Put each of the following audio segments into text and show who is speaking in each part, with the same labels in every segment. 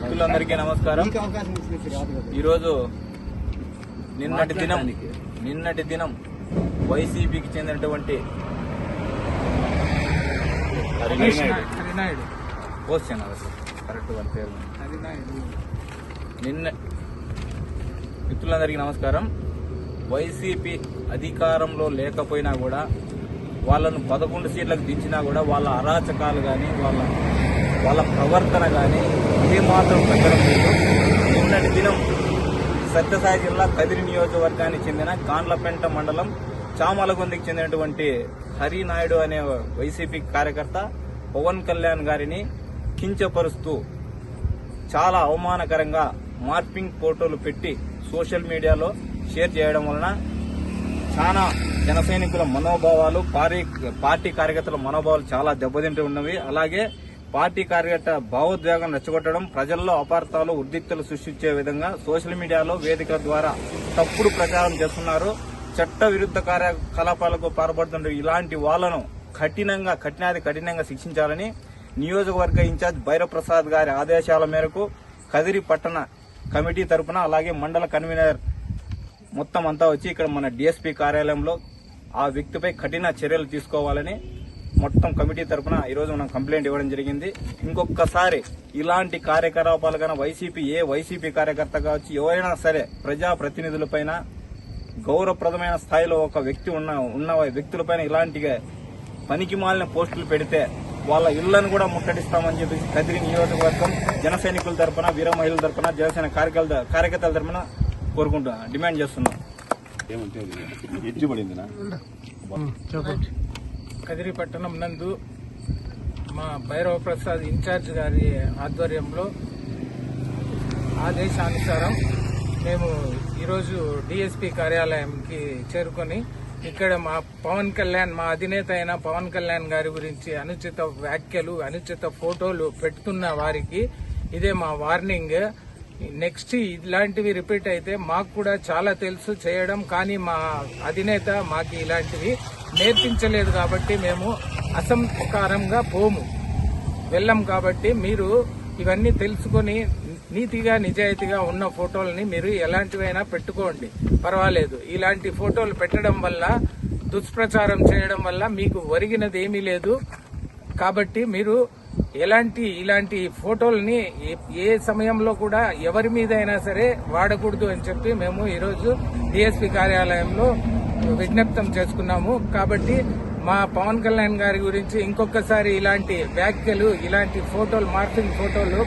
Speaker 1: మిత్రులందరికీ నమస్కారం. ఈరోజు నిన్నటి దినం నిన్నటి దినం వైసీపీకి చెందినటువంటి కరెక్ట్ వాళ్ళ పేరు.
Speaker 2: హరినాయుడు
Speaker 1: నిన్న మిత్రులందరికీ నమస్కారం. వైసీపీ అధికారంలో లేకపోయినా కూడా వాళ్ళను పదకొండు సీట్లకు దించినా కూడా వాళ్ళ అరాచకాలు కానీ వాళ్ళ వాళ్ళ ప్రవర్తన కానీ ఏమాత్రం తగ్గడం లేదు. నిన్నటి దినం సత్యసాయి జిల్లా కదిరి నియోజకవర్గానికి చెందిన కాన్లపెంట మండలం చామలగొందికి చెందినటువంటి హరినాయుడు అనే వైసీపీ కార్యకర్త పవన్ కళ్యాణ్ గారిని కించపరుస్తూ చాలా అవమానకరంగా మార్పింగ్ ఫోటోలు పెట్టి సోషల్ మీడియాలో షేర్ చేయడం వలన చాలా జన సైనికుల మనోభావాలు పార్టీ పార్టీ కార్యకర్తల మనోభావాలు చాలా దెబ్బతింటూ ఉన్నవి. అలాగే పార్టీ కార్యకర్త భావోద్వేగం రెచ్చగొట్టడం ప్రజల్లో అపార్థాలు ఉద్రిక్తలు సృష్టించే విధంగా సోషల్ మీడియాలో వేదికల ద్వారా తప్పుడు ప్రచారం చేస్తున్నారు. చట్ట విరుద్ధ కార్యకలాపాలకు పాల్పడుతున్న ఇలాంటి వాళ్ళను కఠినంగా కఠినాది కఠినంగా శిక్షించాలని నియోజకవర్గ ఇన్ఛార్జ్ భైరవప్రసాద్ గారి ఆదేశాల మేరకు కదిరి పట్టణ కమిటీ తరపున అలాగే మండల కన్వీనర్ మొత్తం అంతా వచ్చి ఇక్కడ మన డిఎస్పీ కార్యాలయంలో ఆ వ్యక్తిపై కఠిన చర్యలు తీసుకోవాలని మొత్తం కమిటీ తరఫున ఈరోజు మనం కంప్లైంట్ ఇవ్వడం జరిగింది. ఇంకొకసారి ఇలాంటి కార్యకలాపాలు కానీ వైసీపీ ఏ వైసీపీ కార్యకర్త కావచ్చు ఎవరైనా సరే ప్రజా ప్రతినిధులపైన గౌరవప్రదమైన స్థాయిలో ఒక వ్యక్తి ఉన్న ఉన్న వ్యక్తులపైన ఇలాంటి పనికి మాలిన పోస్టులు పెడితే వాళ్ళ ఇళ్ళను కూడా ముట్టడిస్తామని చెప్పేసి కదిరి నియోజకవర్గం జన సైనికుల తరఫున వీర మహిళల తరఫున జనసేన కార్యకర్తల తరపున కోరుకుంటున్నా డిమాండ్ చేస్తున్నాం.
Speaker 2: కదిరి పట్టణం నందు మా భైరవ ప్రసాద్ ఇన్ఛార్జ్ గారి ఆధ్వర్యంలో ఆదేశానుసారం మేము ఈరోజు డిఎస్పి కార్యాలయంకి చేరుకొని ఇక్కడ మా పవన్ కళ్యాణ్ మా అధినేత అయిన పవన్ కళ్యాణ్ గారి గురించి అనుచిత వ్యాఖ్యలు అనుచిత ఫోటోలు పెడుతున్న వారికి ఇదే మా వార్నింగ్. నెక్స్ట్ ఇలాంటివి రిపీట్ అయితే మాకు కూడా చాలా తెలుసు చేయడం కానీ మా అధినేత మాకు ఇలాంటివి నేర్పించలేదు కాబట్టి మేము అసంకారంగా పోము. వెళ్ళం కాబట్టి మీరు ఇవన్నీ తెలుసుకొని నీతిగా నిజాయితీగా ఉన్న ఫోటోలని మీరు ఎలాంటివైనా పెట్టుకోండి. పర్వాలేదు. ఇలాంటి ఫోటోలు పెట్టడం వల్ల దుష్ప్రచారం చేయడం వల్ల మీకు ఒరిగినది ఏమీ లేదు. కాబట్టి మీరు ఎలాంటి ఇలాంటి ఫోటోల్ని ఏ- ఏ సమయంలో కూడా ఎవరి మీద అయినా సరే వాడకూడదు అని చెప్పి మేము ఈరోజు డిఎస్పి కార్యాలయంలో విజ్ఞప్తం చేసుకున్నాము. కాబట్టి మా పవన్ కళ్యాణ్ గారి గురించి ఇంకొకసారి ఇలాంటి వ్యాఖ్యలు ఇలాంటి ఫోటోలు మార్పింగ్ ఫోటోలు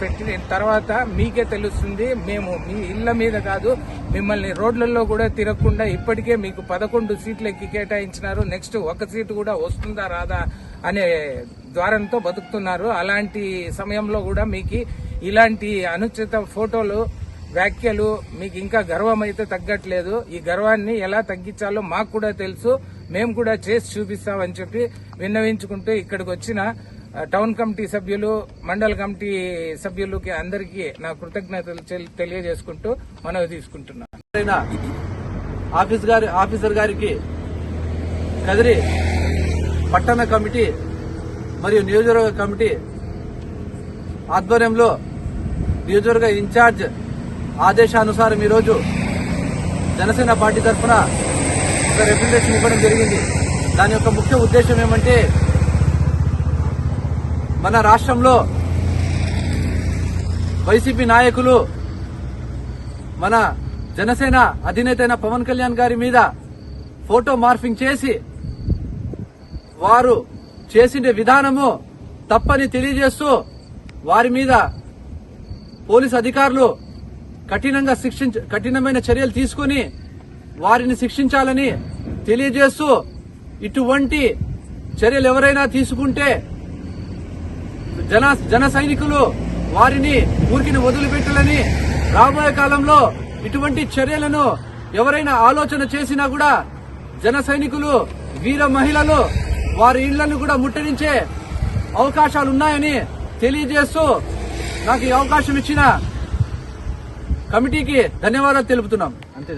Speaker 2: పెట్టిన తర్వాత మీకే తెలుస్తుంది. మేము మీ ఇళ్ళ మీద కాదు మిమ్మల్ని రోడ్లలో కూడా తిరగకుండా ఇప్పటికే మీకు పదకొండు సీట్లకి కేటాయించినారు. నెక్స్ట్ ఒక సీటు కూడా వస్తుందా రాదా అనే ద్వారంతో బతుకుతున్నారు. అలాంటి సమయంలో కూడా మీకు ఇలాంటి అనుచిత ఫోటోలు వ్యాఖ్యలు మీకు ఇంకా గర్వం అయితే తగ్గట్లేదు. ఈ గర్వాన్ని ఎలా తగ్గించాలో మాకు కూడా తెలుసు. మేము కూడా చేసి చూపిస్తామని చెప్పి విన్నవించుకుంటూ ఇక్కడికి వచ్చిన టౌన్ కమిటీ సభ్యులు మండల కమిటీ సభ్యులకి అందరికీ నా కృతజ్ఞతలు తెల్- తెలియజేసుకుంటూ మనవి తీసుకుంటున్నాను
Speaker 3: ఆఫీస్ గారి ఆఫీసర్ గారికి కదిరి పట్టణ కమిటీ మరియు నియోజకవర్గ కమిటీ ఆధ్వర్యంలో నియోజకవర్గ ఇన్ఛార్జ్ ఆదేశానుసారం ఈరోజు జనసేన పార్టీ తరఫున ఒక రిప్రజెంటేషన్ ఇవ్వడం జరిగింది. దాని యొక్క ముఖ్య ఉద్దేశం ఏమంటే మన రాష్ట్రంలో వైసీపీ నాయకులు మన జనసేన అధినేత అయిన పవన్ కళ్యాణ్ గారి మీద ఫోటో మార్ఫింగ్ చేసి వారు చేసిన విధానము తప్పని తెలియజేస్తూ వారి మీద పోలీస్ అధికారులు కఠినంగా శిక్షించ కఠినమైన చర్యలు తీసుకుని వారిని శిక్షించాలని తెలియజేస్తూ ఇటువంటి చర్యలు ఎవరైనా తీసుకుంటే జన జన సైనికులు వారిని ఊరికిని వదిలిపెట్టాలని రాబోయే కాలంలో ఇటువంటి చర్యలను ఎవరైనా ఆలోచన చేసినా కూడా జన సైనికులు వీర మహిళలు వారి ఇళ్ళను కూడా ముట్టడించే అవకాశాలు ఉన్నాయని తెలియజేస్తూ నాకు ఈ అవకాశం ఇచ్చిన కమిటీకి ధన్యవాదాలు తెలుపుతున్నాం. అంతే